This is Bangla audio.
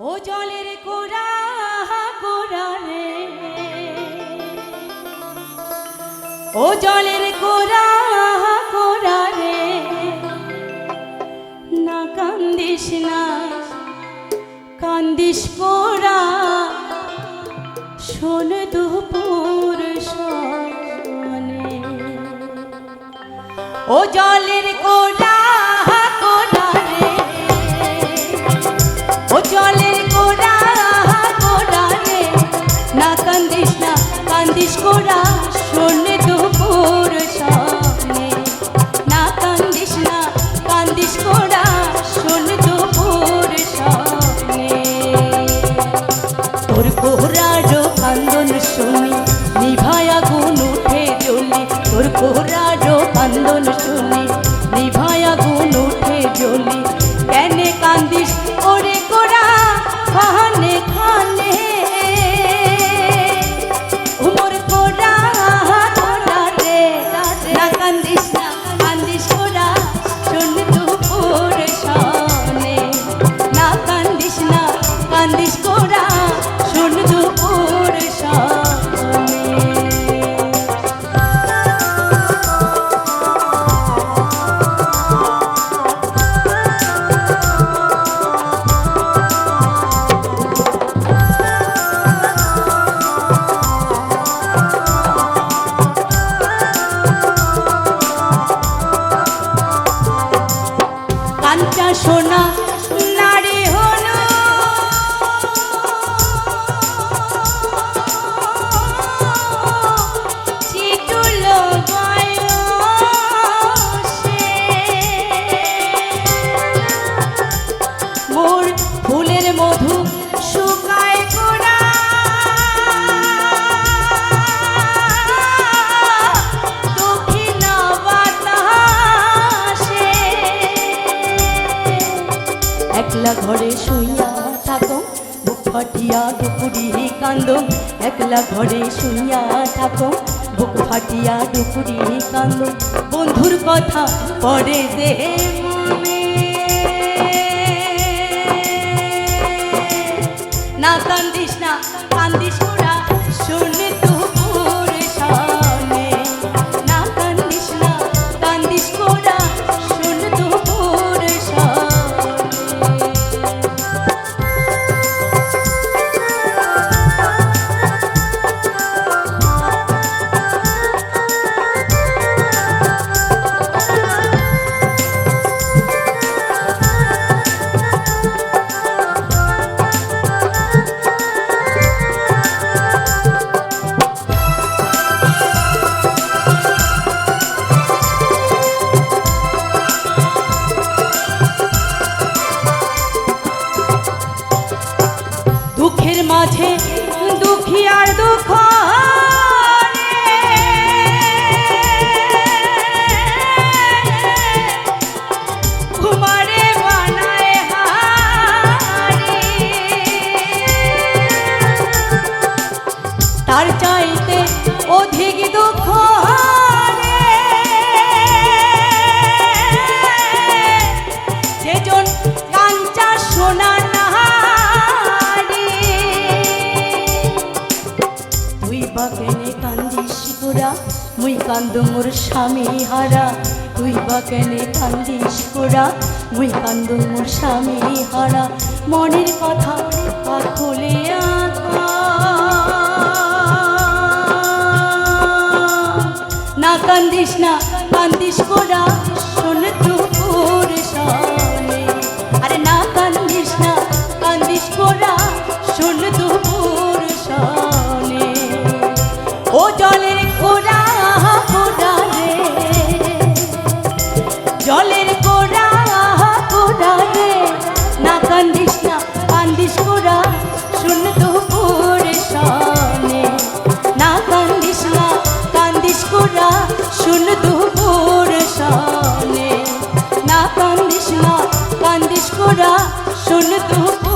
ও জলের কোরা কোরা রে। ও জলের কোরা না কান্দিস না, কান্দিস কোরা শোন দুপুর সনে ও জলের কোরা তোর কোহরারো কান্দন শুনি, নিভায়া গুণ উঠে জ্বলি। তোর কোহরারো কান্দন শুনি, নিভায়া গুণ উঠে জ্বলি। কেন কান্দিস ওরে কোরা একলা ঘরে শুইয়া থাকো। বুক ফাটিয়া ডুকুরি কান্দো একলা ঘরে শুইয়া থাকো। বুক ফাটিয়া ডুকুরি কান্দো বন্ধুর কথা পড়ে যে মনে। মাঝে দুঃখী আর দুঃখ তুই কান্দিস মুই মোর স্বামী হারা। তুই বা কেনে কান্দিস মুই মোর স্বামী হারা। মনের কথা না কান্দিস না কান্দিস গোরা, শোন দুপুর কোরা কোরা রে। না কান্দিস না, কান্দিস কোরা, শুন দুপুর সনে না কান্দিস না, কান্দিস কোরা, শুন দুপুর সনে না কান্দিস না, কান্দিস কোরা, শুন দুপুর